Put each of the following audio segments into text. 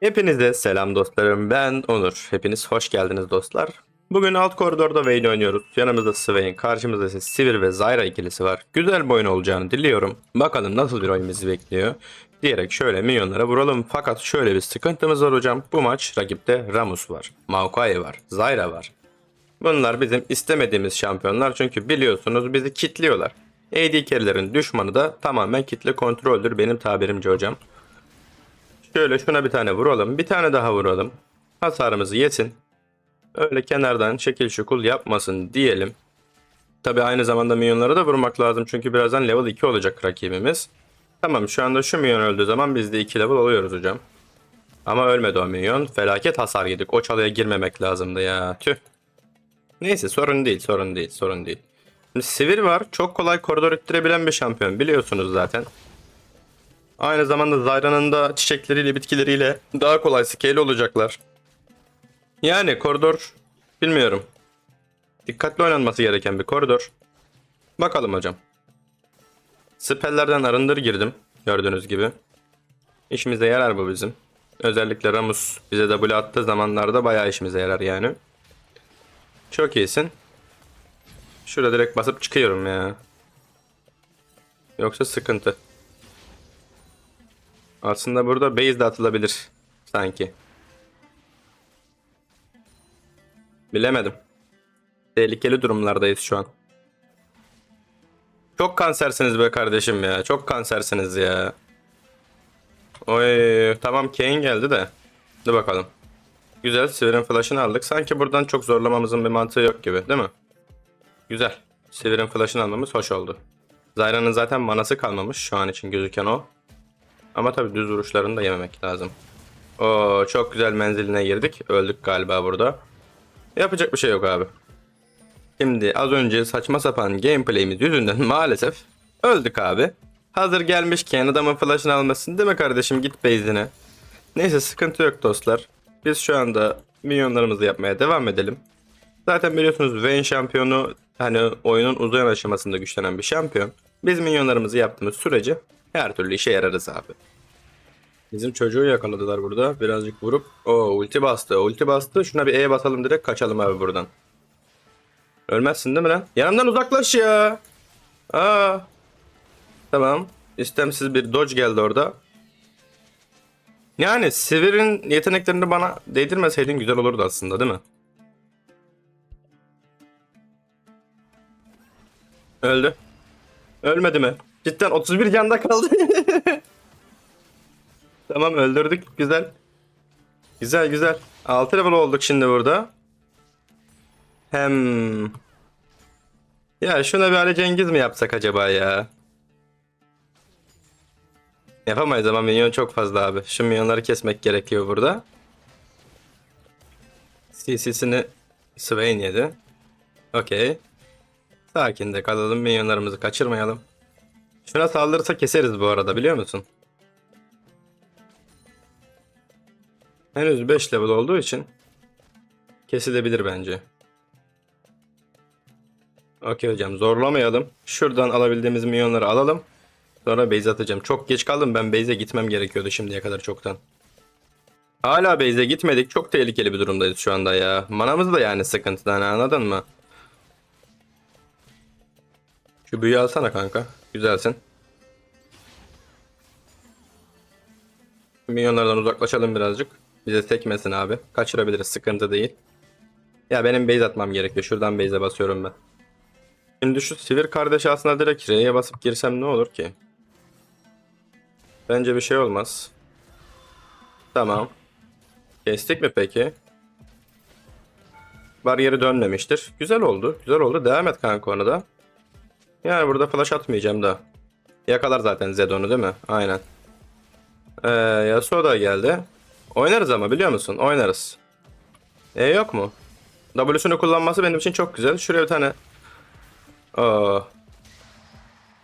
Hepinize selam dostlarım. Ben Onur. Hepiniz hoş geldiniz dostlar. Bugün alt koridorda Vayne oynuyoruz. Yanımızda Swain, karşımızda ise Sivir ve Zyra ikilisi var. Güzel bir oyun olacağını diliyorum. Bakalım nasıl bir oyun bizi bekliyor. Diyerek şöyle minyonlara vuralım. Fakat şöyle bir sıkıntımız var hocam. Bu maç rakipte Ramus var, Maokai var, Zyra var. Bunlar bizim istemediğimiz şampiyonlar çünkü biliyorsunuz bizi kitliyorlar. AD carry'lerin düşmanı da tamamen kitle kontroldür benim tabirimce hocam. Şöyle şuna bir tane vuralım. Bir tane daha vuralım. Hasarımızı yesin. Öyle kenardan şekil şukul yapmasın diyelim. Tabi aynı zamanda minyonlara da vurmak lazım. Çünkü birazdan level 2 olacak rakibimiz. Tamam şu anda şu minyon öldüğü zaman biz de 2 level oluyoruz hocam. Ama ölmedi o minyon. Felaket hasar yedik. O çalıya girmemek lazımdı ya. Tüh. Neyse sorun değil sorun değil sorun değil. Şimdi Sivir var. Çok kolay koridor ittirebilen bir şampiyon. Biliyorsunuz zaten. Aynı zamanda Zyra'nın da çiçekleriyle bitkileriyle daha kolay scale olacaklar. Yani koridor bilmiyorum. Dikkatli oynanması gereken bir koridor. Bakalım hocam. Spelllerden arındır girdim. Gördüğünüz gibi. İşimize yarar bu bizim. Özellikle Ramus bize W attığı zamanlarda bayağı işimize yarar yani. Çok iyisin. Şurada direkt basıp çıkıyorum ya. Yoksa sıkıntı. Aslında burada base de atılabilir sanki. Bilemedim. Tehlikeli durumlardayız şu an. Çok kansersiniz be kardeşim ya. Çok kansersiniz ya. Oy tamam Kane geldi de. Dur bakalım. Güzel Sivir'in flash'ını aldık. Sanki buradan çok zorlamamızın bir mantığı yok gibi değil mi? Güzel. Sivir'in flash'ını almamız hoş oldu. Zyra'nın zaten manası kalmamış şu an için gözüken o. Ama tabii düz vuruşlarını da yememek lazım. Oo çok güzel menziline girdik. Öldük galiba burada. Yapacak bir şey yok abi. Şimdi az önce saçma sapan gameplay'imiz yüzünden maalesef öldük abi. Hazır gelmişken adamın flash'ını almasın değil mi kardeşim git base'ine. Neyse sıkıntı yok dostlar. Biz şu anda milyonlarımızı yapmaya devam edelim. Zaten biliyorsunuz Vayne şampiyonu hani oyunun uzayan aşamasında güçlenen bir şampiyon. Biz milyonlarımızı yaptığımız sürece her türlü işe yararız abi. Bizim çocuğu yakaladılar burada. Birazcık vurup o ulti bastı. Ulti bastı. Şuna bir E basalım direkt kaçalım abi buradan. Ölmezsin değil mi lan? Yanımdan uzaklaş ya. Aa. Tamam. İstemsiz bir dodge geldi orada. Yani Sivir'in yeteneklerini bana değdirmeseydin güzel olurdu aslında değil mi? Öldü. Ölmedi mi? Cidden 31 canda kaldı. tamam öldürdük. Güzel. Güzel güzel. 6 level olduk şimdi burada. Hem... Ya şuna bir Ali Cengiz mi yapsak acaba ya? Yapamayız ama minyon çok fazla abi. Şu minyonları kesmek gerekiyor burada. CC'sini Swain yedi. Okey. Sakin de kalalım minyonlarımızı kaçırmayalım. Şuna saldırırsa keseriz bu arada biliyor musun? Henüz 5 level olduğu için kesilebilir bence. Okey hocam zorlamayalım. Şuradan alabildiğimiz milyonları alalım. Sonra base atacağım. Çok geç kaldım ben base'e gitmem gerekiyordu şimdiye kadar çoktan. Hala base'e gitmedik. Çok tehlikeli bir durumdayız şu anda ya. Manamız da yani sıkıntıdan anladın mı? Şu büyüyü alsana kanka. Güzelsin. Milyonlardan uzaklaşalım birazcık. Bize tekmesin abi. Kaçırabiliriz sıkıntı değil. Ya benim base atmam gerekiyor. Şuradan base'e basıyorum ben. Şimdi şu sivir kardeşi aslında direkt R'ye basıp girsem ne olur ki? Bence bir şey olmaz. Tamam. Kestik mi peki? Bariyeri dönmemiştir. Güzel oldu. Güzel oldu. Devam et kanka onu da. Yani burada flash atmayacağım da. Yakalar zaten Zed onu değil mi? Aynen. Ee, Yasuo da geldi. Oynarız ama biliyor musun? Oynarız. E yok mu? W'sunu kullanması benim için çok güzel. Şuraya bir tane... Aa.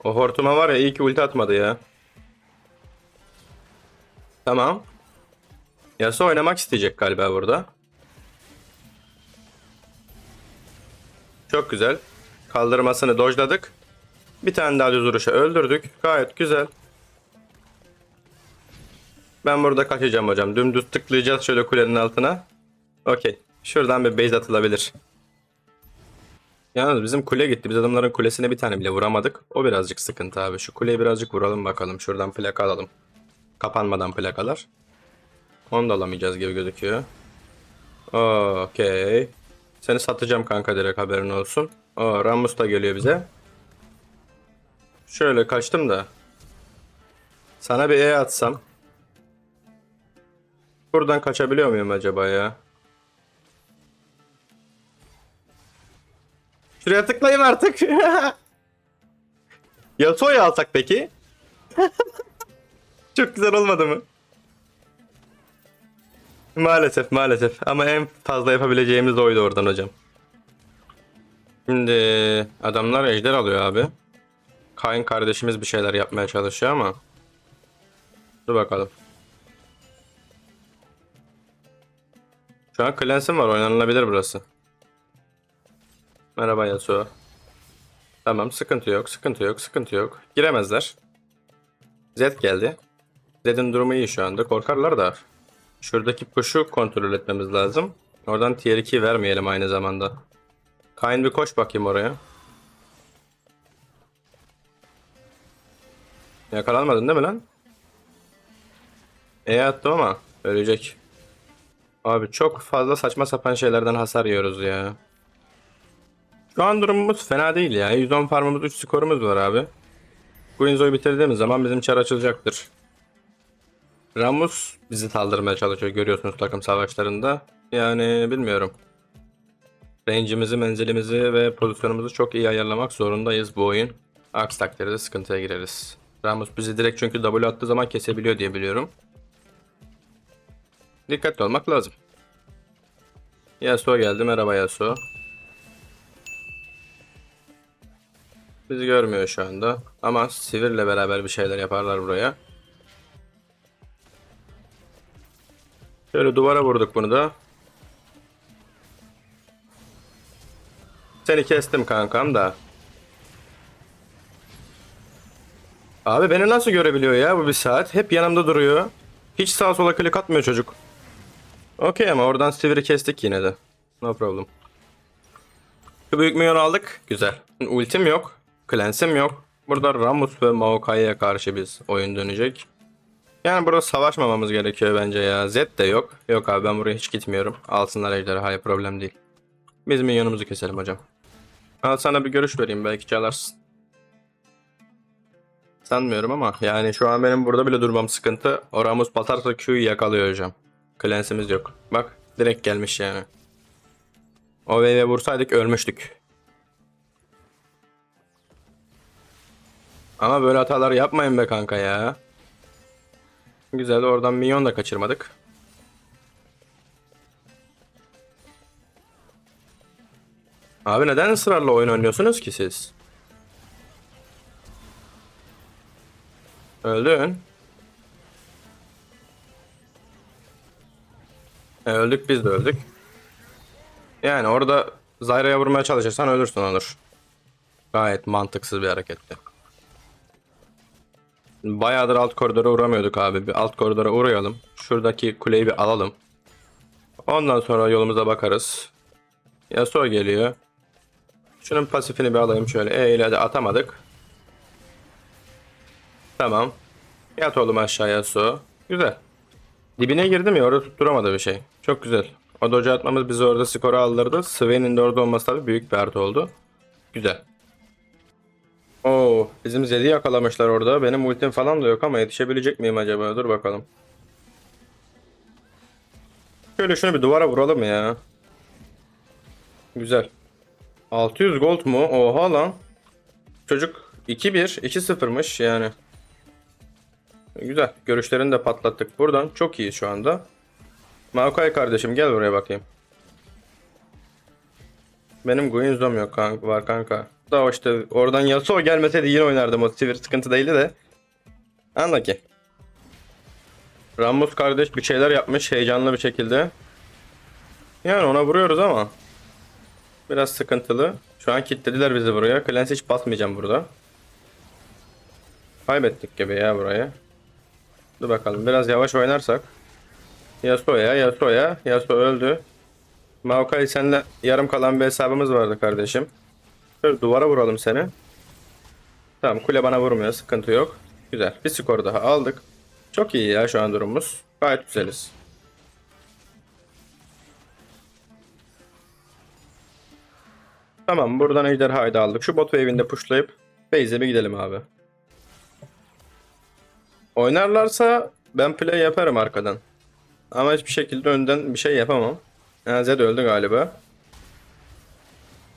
O hortuma var ya iyi ki ulti atmadı ya. Tamam. Yasuo oynamak isteyecek galiba burada. Çok güzel. Kaldırmasını dojladık. Bir tane daha düz vuruşa öldürdük. Gayet güzel. Ben burada kaçacağım hocam. Dümdüz tıklayacağız şöyle kulenin altına. Okey. Şuradan bir base atılabilir. Yalnız bizim kule gitti. Biz adamların kulesine bir tane bile vuramadık. O birazcık sıkıntı abi. Şu kuleyi birazcık vuralım bakalım. Şuradan plaka alalım. Kapanmadan plakalar. Onu da alamayacağız gibi gözüküyor. Okey. Seni satacağım kanka direkt haberin olsun. Aa, Ramus da geliyor bize. Şöyle kaçtım da. Sana bir E atsam. Buradan kaçabiliyor muyum acaba ya? Şuraya tıklayayım artık. Yasuo'yu alsak peki? Çok güzel olmadı mı? Maalesef maalesef ama en fazla yapabileceğimiz oydu oradan hocam. Şimdi adamlar ejder alıyor abi. Kain kardeşimiz bir şeyler yapmaya çalışıyor ama. Dur bakalım. Şu an Cleanse'im var oynanılabilir burası. Merhaba Yasuo. Tamam sıkıntı yok sıkıntı yok sıkıntı yok. Giremezler. Zed geldi. Zed'in durumu iyi şu anda korkarlar da. Şuradaki kuşu kontrol etmemiz lazım. Oradan tier 2 vermeyelim aynı zamanda. Kain bir koş bakayım oraya. Yakalanmadın değil mi lan? E attım ama ölecek. Abi çok fazla saçma sapan şeylerden hasar yiyoruz ya. Şu an durumumuz fena değil ya. 110 farmımız 3 skorumuz var abi. Guinzo'yu bitirdiğimiz zaman bizim çar açılacaktır. Ramus bizi saldırmaya çalışıyor görüyorsunuz takım savaşlarında. Yani bilmiyorum. Range'imizi, menzilimizi ve pozisyonumuzu çok iyi ayarlamak zorundayız bu oyun. Aksi takdirde sıkıntıya gireriz. Ramus bizi direkt çünkü W attığı zaman kesebiliyor diye biliyorum. Dikkatli olmak lazım. Yasuo geldi. Merhaba Yasuo. Bizi görmüyor şu anda. Ama Sivir'le beraber bir şeyler yaparlar buraya. Şöyle duvara vurduk bunu da. Seni kestim kankam da. Abi beni nasıl görebiliyor ya bu bir saat? Hep yanımda duruyor. Hiç sağa sola klik atmıyor çocuk. Okey ama oradan sivri kestik yine de. No problem. Şu büyük milyon aldık. Güzel. Ultim yok. Cleanse'im yok. Burada Ramus ve Maokai'ye karşı biz oyun dönecek. Yani burada savaşmamamız gerekiyor bence ya. Zed de yok. Yok abi ben buraya hiç gitmiyorum. Alsınlar ejderi. Hayır problem değil. Biz minyonumuzu keselim hocam. Al sana bir görüş vereyim belki çalarsın. Sanmıyorum ama yani şu an benim burada bile durmam sıkıntı. O Ramus batarsa Q'yu yakalıyor hocam. Cleanse'imiz yok. Bak direkt gelmiş yani. O wave'e vursaydık ölmüştük. Ama böyle hatalar yapmayın be kanka ya. Güzel oradan minyon da kaçırmadık. Abi neden ısrarla oyun oynuyorsunuz ki siz? Öldün. E, öldük biz de öldük. Yani orada Zyra'ya vurmaya çalışırsan ölürsün Onur. Gayet mantıksız bir hareketti. Bayağıdır alt koridora uğramıyorduk abi. Bir alt koridora uğrayalım. Şuradaki kuleyi bir alalım. Ondan sonra yolumuza bakarız. Yasuo geliyor. Şunun pasifini bir alayım şöyle. E ile de atamadık. Tamam. Yat oğlum aşağıya su. Güzel. Dibine girdim ya orada tutturamadı bir şey. Çok güzel. O doja atmamız bizi orada skoru aldırdı. Swain'in de orada olması tabii büyük bir artı oldu. Güzel. Oo, bizim Zed'i yakalamışlar orada. Benim ultim falan da yok ama yetişebilecek miyim acaba? Dur bakalım. Şöyle şunu bir duvara vuralım ya. Güzel. 600 gold mu? Oha lan. Çocuk 2-1, 2-0'mış yani. Güzel. Görüşlerini de patlattık buradan. Çok iyi şu anda. Maokai kardeşim gel buraya bakayım. Benim Guinzom yok kanka, var kanka. Da işte oradan Yasuo gelmeseydi yine oynardım o sivir sıkıntı değildi de. Anla ki. Ramos kardeş bir şeyler yapmış heyecanlı bir şekilde. Yani ona vuruyoruz ama. Biraz sıkıntılı. Şu an kilitlediler bizi buraya. Clans hiç basmayacağım burada. Kaybettik gibi ya burayı. Dur bakalım biraz yavaş oynarsak. Yasuo'ya, Yasuo'ya. Yasuo öldü. Maokai senle yarım kalan bir hesabımız vardı kardeşim. Şöyle duvara vuralım seni. Tamam kule bana vurmuyor sıkıntı yok. Güzel bir skor daha aldık. Çok iyi ya şu an durumumuz. Gayet güzeliz. Tamam buradan ejderhayı da aldık. Şu bot wave'ini de pushlayıp base'e bir gidelim abi. Oynarlarsa ben play yaparım arkadan. Ama hiçbir şekilde önden bir şey yapamam. Ha, Zed öldü galiba.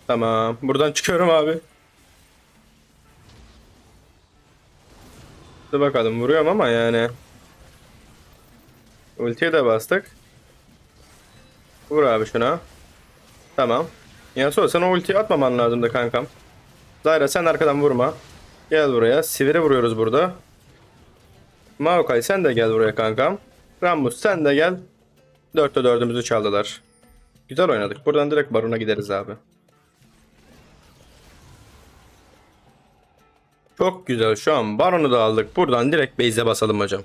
Tamam. Buradan çıkıyorum abi. Dur bakalım vuruyorum ama yani. Ultiye de bastık. Vur abi şuna. Tamam. Yasuo sen o ultiyi atmaman lazımdı kankam. Zyra sen arkadan vurma. Gel buraya. Sivri vuruyoruz burada. Maokai sen de gel buraya kankam. Rammus sen de gel. Dörtte dördümüzü çaldılar. Güzel oynadık. Buradan direkt barona gideriz abi. Çok güzel. Şu an baronu da aldık. Buradan direkt base'e basalım hocam.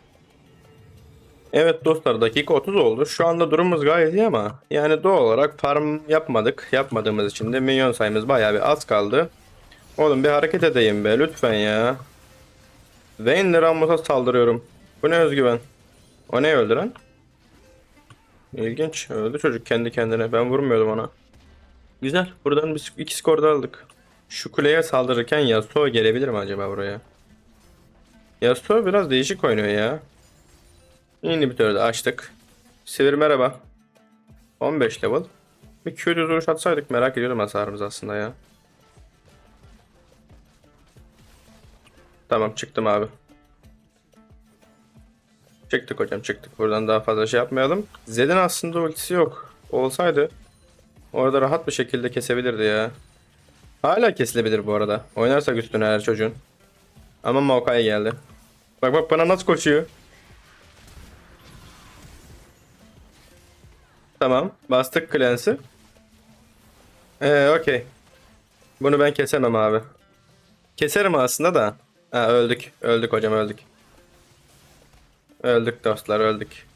Evet dostlar dakika 30 oldu. Şu anda durumumuz gayet iyi ama yani doğal olarak farm yapmadık. Yapmadığımız için de minyon sayımız bayağı bir az kaldı. Oğlum bir hareket edeyim be lütfen ya. Vayne'le Rammus'a saldırıyorum. Bu ne özgüven? O ne öldüren? İlginç. Öldü çocuk kendi kendine. Ben vurmuyordum ona. Güzel. Buradan biz iki skor da aldık. Şu kuleye saldırırken Yasuo gelebilir mi acaba buraya? Yasuo biraz değişik oynuyor ya. İnhibitörü de açtık. Sivir merhaba. 15 level. Bir Q düz vuruş atsaydık merak ediyorum hasarımız aslında ya. Tamam çıktım abi. Çıktık hocam çıktık. Buradan daha fazla şey yapmayalım. Zed'in aslında ultisi yok. Olsaydı orada rahat bir şekilde kesebilirdi ya. Hala kesilebilir bu arada. Oynarsak üstüne her çocuğun. Ama Maokai geldi. Bak bak bana nasıl koşuyor. Tamam. Bastık Clans'i. Ee okey. Bunu ben kesemem abi. Keserim aslında da. Ha öldük. Öldük hocam öldük. Öldük dostlar öldük.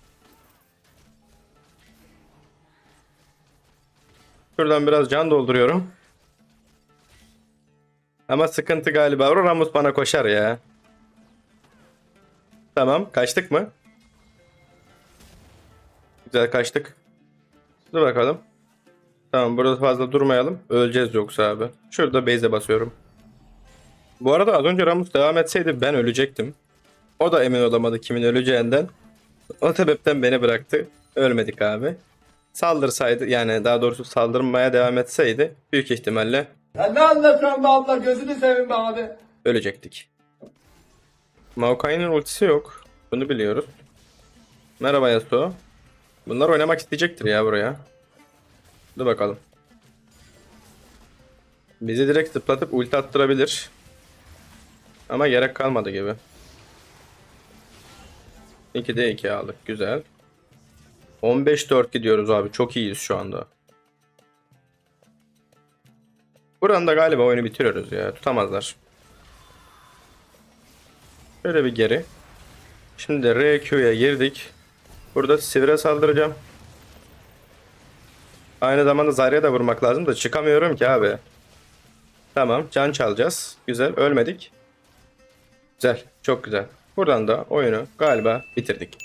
Şuradan biraz can dolduruyorum. Ama sıkıntı galiba. Ramos bana koşar ya. Tamam. Kaçtık mı? Güzel kaçtık. Dur bakalım. Tamam burada fazla durmayalım. Öleceğiz yoksa abi. Şurada base'e basıyorum. Bu arada az önce Ramos devam etseydi ben ölecektim. O da emin olamadı kimin öleceğinden. O sebepten beni bıraktı. Ölmedik abi. Saldırsaydı yani daha doğrusu saldırmaya devam etseydi büyük ihtimalle Ya ne anlatıyorsun be abla gözünü seveyim be abi. ölecektik. Maokai'nin ultisi yok. Bunu biliyoruz. Merhaba Yasuo. Bunlar oynamak isteyecektir ya buraya. Dur bakalım. Bizi direkt zıplatıp ulti attırabilir. Ama gerek kalmadı gibi. 2'de 2 aldık. Güzel. 15-4 gidiyoruz abi. Çok iyiyiz şu anda. Buradan da galiba oyunu bitiriyoruz ya. Tutamazlar. Şöyle bir geri. Şimdi de RQ'ya girdik. Burada sivre saldıracağım. Aynı zamanda Zarya'ya da vurmak lazım da çıkamıyorum ki abi. Tamam can çalacağız. Güzel ölmedik. Güzel çok güzel. Buradan da oyunu galiba bitirdik.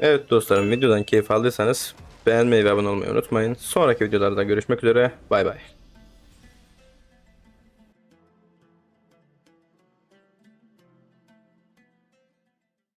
Evet dostlarım videodan keyif aldıysanız beğenmeyi ve abone olmayı unutmayın. Sonraki videolarda görüşmek üzere. Bay bay.